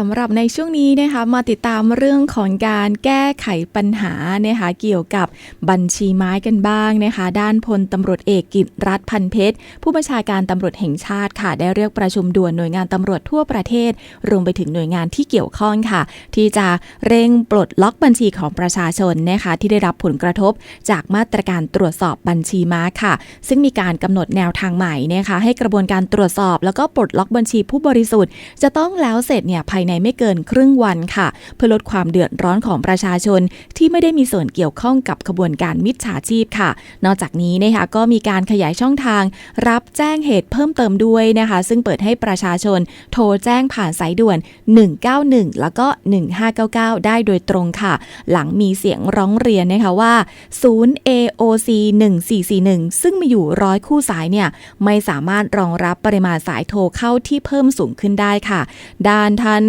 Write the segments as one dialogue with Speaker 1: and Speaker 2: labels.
Speaker 1: สำหรับในช่วงนี้นะคะมาติดตามเรื่องของการแก้ไขปัญหานะคะเกี่ยวกับบัญชีไม้กันบ้างนะคะด้านพลตำรวจเอกกิตรัฐพันเพชร ผู้บัญชาการตำรวจแห่งชาติค่ะ ได้เรียกประชุมด่วนหน่วยงานตำรวจทั่วประเทศ รวมไปถึงหน่วยงานที่เกี่ยวข้องค่ะ ที่จะเร่งปลดล็อกบัญชีของประชาชนนะคะที่ได้รับผลกระทบ จากมาตรการตรวจสอบบัญชีม้าค่ะ ซึ่งมีการกำหนดแนวทางใหม่นะคะให้กระบวนการตรวจสอบ แล้วก็ปลดล็อกบัญชีผู้บริสุทธิ์ จะต้องแล้วเสร็จเนี่ยภายในไม่เกินครึ่งวันค่ะ เพื่อลดความเดือดร้อนของประชาชนที่ไม่ได้มีส่วนเกี่ยวข้องกับขบวนการมิจฉาชีพค่ะ นอกจากนี้นะคะก็มีการขยายช่องทาง รับแจ้งเหตุเพิ่มเติมด้วยนะคะ ซึ่งเปิดให้ประชาชนโทรแจ้งผ่านสายด่วน 191 แล้วก็ 1599 ได้โดยตรงค่ะ หลังมีเสียงร้องเรียนนะคะว่าศูนย์ AOC 1441 ซึ่งมีอยู่ร้อยคู่สายเนี่ยไม่สามารถรองรับปริมาณสายโทรเข้าที่เพิ่มสูงขึ้นได้ค่ะ ด้านท่าน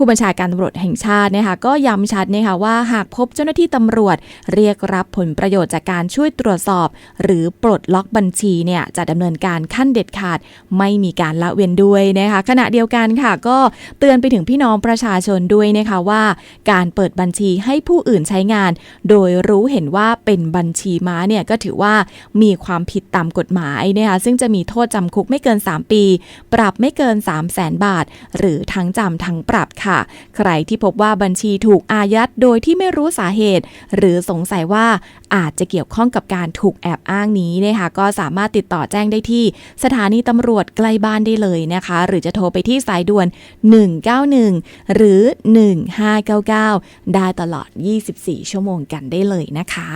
Speaker 1: ผู้บัญชาการตำรวจแห่งชาตินะคะก็ย้ำชัดนะคะว่าหากพบเจ้าหน้าที่ตำรวจ เรียกรับผลประโยชน์จากการช่วยตรวจสอบ หรือปลดล็อกบัญชีเนี่ยจะดำเนินการขั้นเด็ดขาด ไม่มีการละเว้นด้วยนะคะขณะเดียวกันค่ะ ก็เตือนไปถึงพี่น้องประชาชนด้วยนะคะว่า การเปิดบัญชีให้ผู้อื่นใช้งาน โดยรู้เห็นว่าเป็นบัญชีม้าเนี่ยก็ถือว่ามีความผิดตามกฎหมายนะคะซึ่งจะมีโทษจำคุกไม่เกิน 3 ปี ปรับไม่เกิน 3 0 0แสนบาท หรือทั้งจำทั้งปรับค่ะค่ะ ใครที่พบว่าบัญชีถูกอายัดโดยที่ไม่รู้สาเหตุ หรือสงสัยว่าอาจจะเกี่ยวข้องกับการถูกแอบอ้างนี้นะคะก็สามารถติดต่อแจ้งได้ที่ สถานีตำรวจใกล้บ้านได้เลยนะคะ หรือจะโทรไปที่สายด่วน 191 หรือ 1599 ได้ตลอด 24 ชั่วโมงกันได้เลยนะคะ